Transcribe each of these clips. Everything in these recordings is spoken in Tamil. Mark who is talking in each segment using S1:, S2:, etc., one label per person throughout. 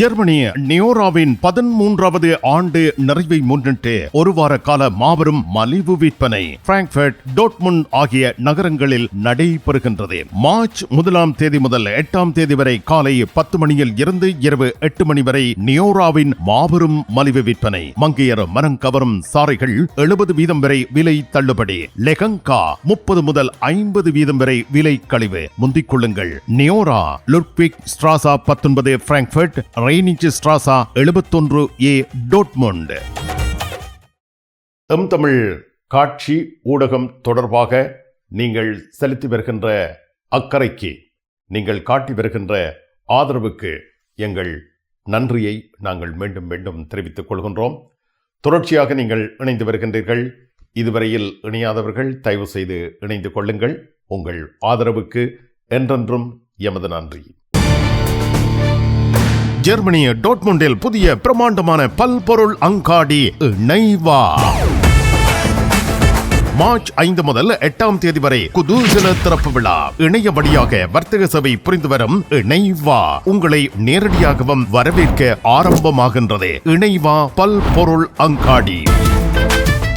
S1: ஜெர்மனி நியோராவின் பதிமூன்றாவது ஆண்டு நிறைவை முன்னிட்டு ஒரு வார கால மாபெரும் மலிவு விற்பனை பிராங்க்ஃபர்ட் டோட்முன் ஆகிய நகரங்களில் நடைபெறுகின்றது. மார்ச் முதலாம் தேதி முதல் எட்டாம் தேதி வரை காலை பத்து மணியில் இருந்து இரவு எட்டு மணி வரை நியோராவின் மாபெரும் மலிவு விற்பனை. மங்கையர் மரம் கவரும் சாறைகள் எழுபது வீதம் வரை விலை தள்ளுபடி. லெகங்கா முப்பது முதல் ஐம்பது வீதம் வரை விலை கழிவு. முந்திக் கொள்ளுங்கள். நியோரா லுட்விக் ஸ்ட்ராசா பத்தொன்பது பிராங்க்ஃபர்ட் ரெய்னிச் ஸ்ட்ராசா எழுபத்தொன்று ஏ டோட்மோண்ட். எம் தமிழ் காட்சி ஊடகம் தொடர்பாக நீங்கள் செலுத்தி வருகின்ற அக்கறைக்கு நீங்கள் காட்டி வருகின்ற ஆதரவுக்கு எங்கள் நன்றியை நாங்கள் மீண்டும் மீண்டும் தெரிவித்துக் கொள்கின்றோம். தொடர்ச்சியாக நீங்கள் இணைந்து வருகின்றீர்கள். இதுவரையில் இணையாதவர்கள் தயவு செய்து இணைந்து கொள்ளுங்கள். உங்கள் ஆதரவுக்கு என்றென்றும் எமது நன்றி. ஜெர்மனி டோட்முண்டில் புதிய பிரமாண்டமான பல்பொருள் அங்காடி நைவா மார்ச் ஐந்து முதல் எட்டாம் தேதி வரை குதூசல திறப்பு விழா. இணைய வழியாக வர்த்தக சபை புரிந்து வரும் இணைவா. உங்களை நேரடியாகவும் வரவேற்க ஆரம்பமாகின்றது. இணைவா பல்பொருள் அங்காடி.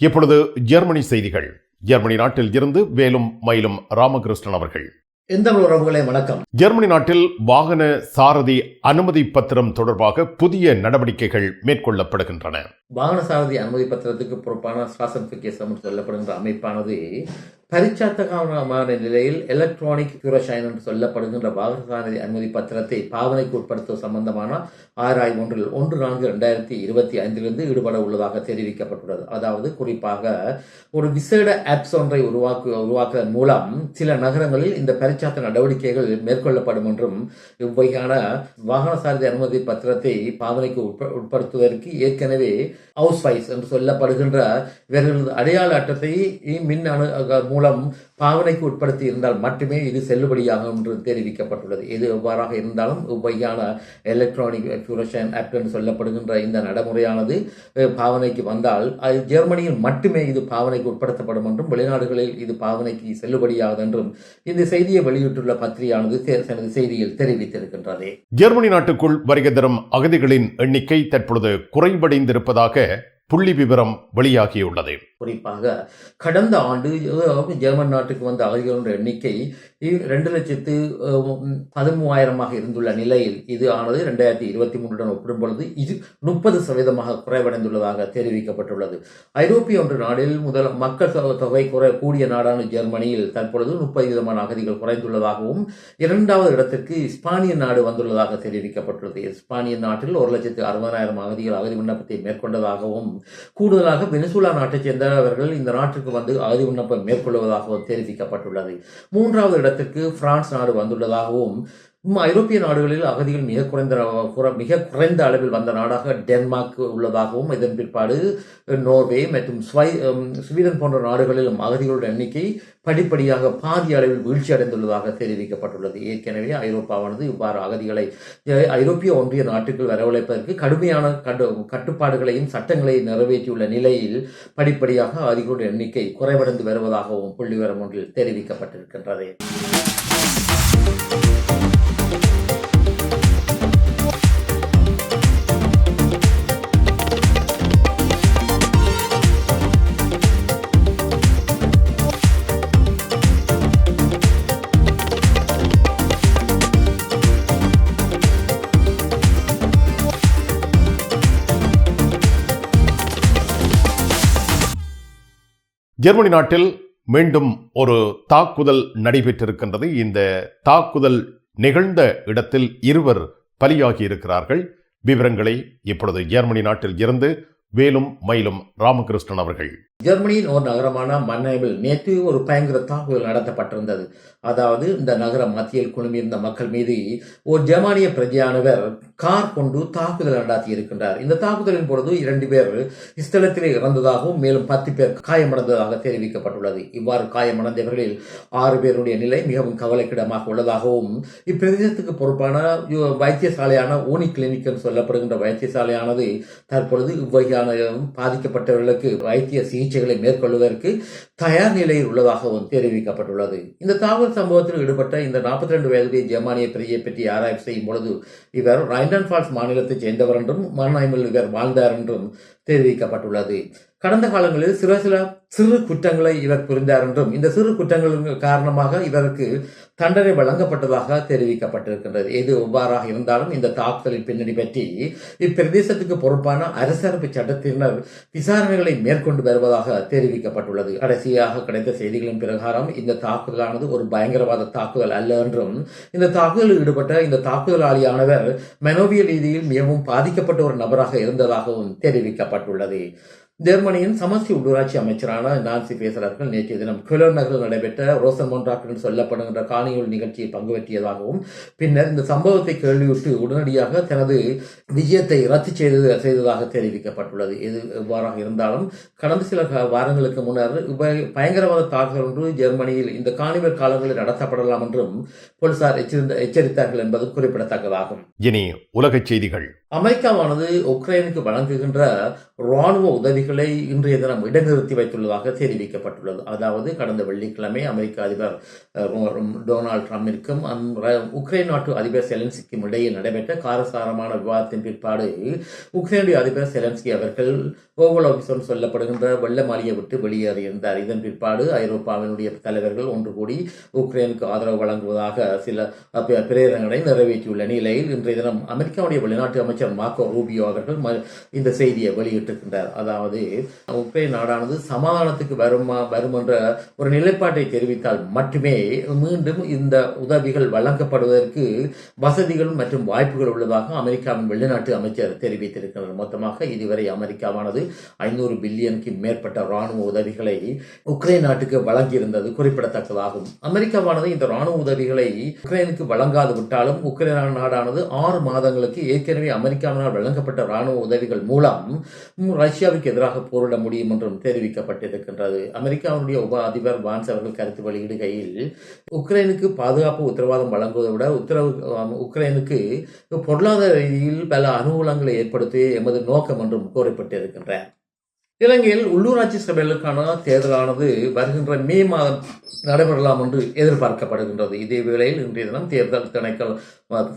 S1: இப்பொழுது ஜெர்மனி செய்திகள். ஜெர்மனி நாட்டில் இருந்து வேலும் மயிலும் ராமகிருஷ்ணன் அவர்கள்.
S2: எந்த உறவுகளே வணக்கம்.
S1: ஜெர்மனி நாட்டில் வாகன சாரதி அனுமதி பத்திரம் தொடர்பாக புதிய நடவடிக்கைகள் மேற்கொள்ளப்படுகின்றன.
S2: வாகன சாரதி அனுமதி பத்திரத்துக்கு பொறுப்பான சொல்லப்படுகின்ற அமைப்பானது பரிச்சாத்தகமான நிலையில் எலக்ட்ரானிக் பியூரஷைன் என்று சொல்லப்படுகின்ற வாகனசாரதி அனுமதி பத்திரத்தை பாவனைக்கு உட்படுத்துவது சம்பந்தமான ஆராய் ஒன்றில் ஒன்று நான்கு ரெண்டாயிரத்தி இருபத்தி ஐந்திலிருந்து ஈடுபட உள்ளதாக தெரிவிக்கப்பட்டுள்ளது. அதாவது குறிப்பாக ஒரு விசேட ஆப்ஸ் ஒன்றை உருவாக்கு உருவாக்குவதன் மூலம் சில நகரங்களில் இந்த பரிச்சாத்த நடவடிக்கைகள் மேற்கொள்ளப்படும் என்றும் இவ்வகையான வாகனசாரதி அனுமதி பத்திரத்தை பாவனைக்கு உட்ப உட்படுத்துவதற்கு ஏற்கனவே ஹவுஸ் வைஸ் என்று சொல்லப்படுகின்ற இவர்களது அடையாள அட்டத்தை மின் அணு மூலம் பாவனைக்கு உட்படுத்தி இருந்தால் மட்டுமே இது செல்லுபடியாகும் என்று தெரிவிக்கப்பட்டுள்ளது. எது எவ்வாறாக இருந்தாலும் இவ்வகையான எலக்ட்ரானிக் பியூரேஷன் ஆக்ட் என்று சொல்லப்படுகின்ற இந்த நடைமுறையானது பாவனைக்கு வந்தால் அது ஜெர்மனியில் மட்டுமே இது பாவனைக்கு உட்படுத்தப்படும் என்றும் வெளிநாடுகளில் இது பாவனைக்கு செல்லுபடியாகும் என்றும் இந்த செய்தியை வெளியிட்டுள்ள பத்திரிகையானது தனது செய்தியில் தெரிவித்திருக்கின்றது.
S1: ஜெர்மனி நாட்டுக்குள் வருகை தரும் அகதிகளின் எண்ணிக்கை தற்பொழுது குறைவடைந்திருப்பதாக புள்ளி விவரம் வெளியாகியுள்ளது.
S2: குறிப்பாக கடந்த ஆண்டு ஜெர்மன் நாட்டுக்கு வந்த அகதிகளின் எண்ணிக்கை ரெண்டு லட்சத்து பதிமூவாயிரமாக இருந்துள்ள நிலையில் இது ஆனது ரெண்டாயிரத்தி இருபத்தி மூன்றுடன் ஒப்பிடும் பொழுது இது முப்பது சதவீதமாக குறைவடைந்துள்ளதாக தெரிவிக்கப்பட்டுள்ளது. ஐரோப்பிய ஒன்று நாடில் முதல் மக்கள் தொகை குறை கூடிய நாடான ஜெர்மனியில் தற்பொழுது முப்பது விதமான அகதிகள் குறைந்துள்ளதாகவும் இரண்டாவது இடத்திற்கு இஸ்பானிய நாடு வந்துள்ளதாக தெரிவிக்கப்பட்டுள்ளது. இஸ்பானிய நாட்டில் ஒரு லட்சத்து அறுபதாயிரம் அகதிகள் அகதி விண்ணப்பத்தை மேற்கொண்டதாகவும் கூடுதலாக வெனிசுலா நாட்டைச் சேர்ந்தவர்கள் இந்த நாட்டிற்கு வந்து அகதி விண்ணப்பம் மேற்கொள்வதாகவும் தெரிவிக்கப்பட்டுள்ளது. மூன்றாவது இடத்திற்கு பிரான்ஸ் நாடு வந்துள்ளதாகவும் ஐரோப்பிய நாடுகளில் அகதிகள் மிக குறைந்த மிக குறைந்த அளவில் வந்த நாடாக டென்மார்க் உள்ளதாகவும் இதன் பிற்பாடு நோர்வே மற்றும் ஸ்வை ஸ்வீடன் போன்ற நாடுகளிலும் அகதிகளுடைய எண்ணிக்கை படிப்படியாக பாதி அளவில் வீழ்ச்சி அடைந்துள்ளதாக தெரிவிக்கப்பட்டுள்ளது. ஏற்கனவே ஐரோப்பாவானது இவ்வாறு அகதிகளை ஐரோப்பிய ஒன்றிய நாட்டுக்குள் வரவழைப்பதற்கு கடுமையான கட்டு கட்டுப்பாடுகளையும் சட்டங்களையும் நிறைவேற்றியுள்ள நிலையில் படிப்படியாக அகதிகளுடைய எண்ணிக்கை குறைவடைந்து வருவதாகவும் புள்ளிவரம் ஒன்றில் தெரிவிக்கப்பட்டிருக்கின்றது.
S1: ஜெர்மனி நாட்டில் மீண்டும் ஒரு தாக்குதல் நடைபெற்றிருக்கின்றது. இந்த தாக்குதல் நிகழ்ந்த இடத்தில் இருவர் பலியாகி இருக்கிறார்கள் விவரங்களை இப்பொழுது ஜெர்மனி நாட்டில் இருந்து வேலும் மயிலும் ராமகிருஷ்ணன் அவர்கள்
S2: ஜெர்மனியின் ஒரு நகரமான மன்னேவில் நேற்று ஒரு பயங்கர தாக்குதல் நடத்தப்பட்டிருந்தது. அதாவது இந்த நகர மத்தியில் குழுமியிருந்த மக்கள் மீது ஒரு ஜெர்மானிய பிரஜையானவர் கார் கொண்டு தாக்குதல் நடாத்தி இருக்கின்றார் இந்த தாக்குதலின் பொழுது இரண்டு பேர் ஸ்தலத்திலே இறந்ததாகவும் மேலும் பத்து பேர் காயமடைந்ததாக தெரிவிக்கப்பட்டுள்ளது. இவ்வாறு காயமடைந்தவர்களில் ஆறு பேருடைய நிலை மிகவும் கவலைக்கிடமாக உள்ளதாகவும் இப்பிரதேசத்துக்கு பொறுப்பான வைத்தியசாலையான ஓனி கிளினிக் என்று சொல்லப்படுகின்ற வைத்தியசாலையானது தற்பொழுது இவ்வகையான பாதிக்கப்பட்டவர்களுக்கு வைத்திய சிகிச்சைகளை மேற்கொள்வதற்கு தயார் நிலையில் உள்ளதாகவும் தெரிவிக்கப்பட்டுள்ளது. இந்த தாக்குதல் சம்பவத்தில் ஈடுபட்ட இந்த 42 ரெண்டு வயதுடைய ஜெர்மானிய பிரியை பற்றி ஆராய்ச்சி செய்யும் பொழுது இவர் ரைண்டன் ஃபால்ஸ் மாநிலத்தைச் சேர்ந்தவர் என்றும் மரணாய்மில் இவர் வாழ்ந்தார் என்றும் தெரிவிக்கப்பட்டுள்ளது. கடந்த காலங்களில் சில சில சிறு குற்றங்களை இவர் புரிந்தார் என்றும் இந்த சிறு குற்றங்களின் காரணமாக இவருக்கு தண்டனை வழங்கப்பட்டதாக தெரிவிக்கப்பட்டிருக்கின்றது. எது எவ்வாறாக இருந்தாலும் இந்த தாக்குதலின் பின்னணி பற்றி இப்பிரதேசத்துக்கு பொறுப்பான அரசரப்பு சட்டத்தினர் விசாரணைகளை மேற்கொண்டு வருவதாக தெரிவிக்கப்பட்டுள்ளது. கடைசியாக கிடைத்த செய்திகளின் பிரகாரம் இந்த தாக்குதலானது ஒரு பயங்கரவாத தாக்குதல் அல்ல என்றும் இந்த தாக்குதலில் ஈடுபட்ட இந்த தாக்குதலாளியானவர் மனோவிய ரீதியில் மிகவும் பாதிக்கப்பட்ட ஒரு நபராக இருந்ததாகவும் தெரிவிக்கப்பட்டுள்ளது. ஜெர்மனியின் சமஸ்தி உள்ளூராட்சி அமைச்சரான நான்சி பேசுகிறார்கள் நேற்றைய தினம் கிலோ நகரில் நடைபெற்ற ரோசன் மொன்றாக் என்று சொல்லப்படுகின்ற காணியுள் நிகழ்ச்சியில் பங்கு பெற்றியதாகவும் பின்னர் இந்த சம்பவத்தை கேள்வியுற்று உடனடியாக தனது விஜயத்தை ரத்து செய்தது செய்ததாக தெரிவிக்கப்பட்டுள்ளது. இது எவ்வாறாக இருந்தாலும் கடந்த சில வாரங்களுக்கு முன்னர் பயங்கரவாத தாக்குதல் ஒன்று ஜெர்மனியில் இந்த காணிவர் காலங்களில் நடத்தப்படலாம் என்றும் போலீசார் எச்சரித்தார்கள் என்பது குறிப்பிடத்தக்கதாகும்.
S1: இனி உலகச் செய்திகள்.
S2: அமெரிக்காவானது உக்ரைனுக்கு வழங்குகின்ற ராணுவ உதவிகளை இன்றைய தினம் இடைநிறுத்தி வைத்துள்ளதாக தெரிவிக்கப்பட்டுள்ளது. அதாவது கடந்த வெள்ளிக்கிழமை அமெரிக்க அதிபர் டொனால்ட் ட்ரம்பிற்கும் உக்ரைன் நாட்டு அதிபர் செலன்ஸ்கிக்கும் இடையே நடைபெற்ற காரசாரமான விவாதத்தின் பிற்பாடு உக்ரைனுடைய அதிபர் செலன்ஸ்கி அவர்கள் ஓவல் ஆபீசர் சொல்லப்படுகின்ற வெள்ள மாளிகை விட்டு வெளியேறியிருந்தார் இதன் பிற்பாடு ஐரோப்பாவினுடைய தலைவர்கள் ஒன்று கூடி உக்ரைனுக்கு ஆதரவு வழங்குவதாக சில அஹ், பிரேரணைகளை நிறைவேற்றியுள்ள நிலையில் இன்றைய தினம் அமெரிக்காவுடைய வெளிநாட்டு அமைச்சர் மார்க்கோ ரூபியோ அவர்கள் இந்த செய்தியை வெளியிட்டிருக்கின்றார். அதாவது உக்ரைன் நாடானது சமாதானத்துக்கு வருமா வரும் என்ற ஒரு நிலைப்பாட்டை தெரிவித்தால் மட்டுமே மீண்டும் இந்த உதவிகள் வழங்கப்படுவதற்கு வசதிகள் மற்றும் வாய்ப்புகள் உள்ளதாக அமெரிக்காவின் வெளிநாட்டு அமைச்சர் தெரிவித்திருக்கிறார். மொத்தமாக இதுவரை அமெரிக்காவானது ஐநூறு பில்லியனுக்கு மேற்பட்ட ராணுவ உதவிகளை உக்ரைன் நாட்டுக்கு வழங்கியிருந்தது குறிப்பிடத்தக்கதாகும். அமெரிக்காவானது இந்த ராணுவ உதவிகளை உக்ரைனுக்கு வழங்காது விட்டாலும் உக்ரைன் நாடானது ஆறு மாதங்களுக்கு ஏற்கனவே அமெரிக்க அமெரிக்காவினால் வழங்கப்பட்ட ராணுவ உதவிகள் மூலம் ரஷ்யாவுக்கு எதிராக போரிட முடியும் என்றும் தெரிவிக்கப்பட்டிருக்கின்றது. அமெரிக்காவுடைய உப அதிபர் வான்ஸ் அவர்கள் கருத்து வெளியிடுகையில் உக்ரைனுக்கு பாதுகாப்பு உத்தரவாதம் வழங்குவதை விட உத்தரவு உக்ரைனுக்கு பொருளாதார ரீதியில் பல அனுகூலங்களை ஏற்படுத்தி எமது நோக்கம் என்றும் கூறப்பட்டிருக்கின்றார் இலங்கையில் உள்ளூராட்சி சபைகளுக்கான தேர்தலானது வருகின்ற மே மாதம் நடைபெறலாம் என்று எதிர்பார்க்கப்படுகின்றது. இதே வேளையில் இன்றைய தினம் தேர்தல் திணைக்கள்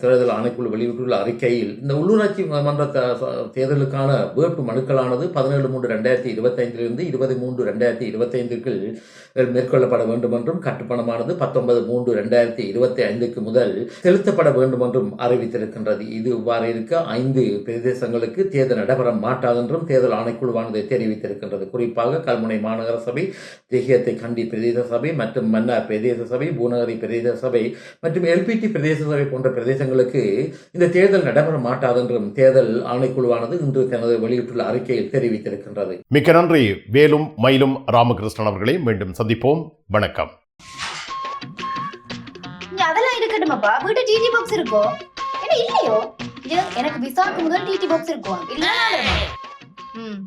S2: தேர்தல் ஆணைக்குழு வெளியிட்டுள்ள அறிக்கையில் இந்த உள்ளூராட்சி மன்ற தேர்தலுக்கான வேட்பு மனுக்களானது பதினேழு மூன்று ரெண்டாயிரத்தி இருபத்தைந்திலிருந்து இருபது மூன்று ரெண்டாயிரத்தி இருபத்தைந்துக்கு மேற்கொள்ளப்பட வேண்டும் என்றும் கட்டுப்பணமானது பத்தொன்பது மூன்று ரெண்டாயிரத்தி இருபத்தி ஐந்துக்கு முதல் செலுத்தப்பட வேண்டும் என்றும் அறிவித்திருக்கின்றது. இது இவ்வாறு இருக்க ஐந்து பிரதேசங்களுக்கு தேர்தல் நடைபெற மாட்டாது என்றும் தேர்தல் ஆணைக்குழுவானது தெரிவித்திருக்கின்றது. குறிப்பாக கல்முனை மாநகர சபை தேகியத்தை கண்டி பிரதேச சபை மற்றும் மன்னார் பிரதேச சபை பூநகரி பிரதேச சபை மற்றும் எல்பிடி பிரதேச சபை போன்ற பிரதேசங்களுக்கு இந்த தேர்தல் நடைபெற மாட்டாது என்றும் தேர்தல் ஆணைக்குழுவானது இன்று தனது வெளியிட்டுள்ள அறிக்கையில் தெரிவித்திருக்கின்றது.
S1: மிக்க நன்றி. வேலும் மயிலும் ராமகிருஷ்ணன் அவர்களே மீண்டும் சந்திப்போம். வணக்கம்.
S3: அதெல்லாம் இருக்கட்டுமாப்பா? வீட்டு டிடி பாக்ஸ் இருக்கோ? என்ன இல்லையோ? எனக்கு விசாக்கு முதல் டிடி பாக்ஸ் இருக்கும் இல்ல ம்.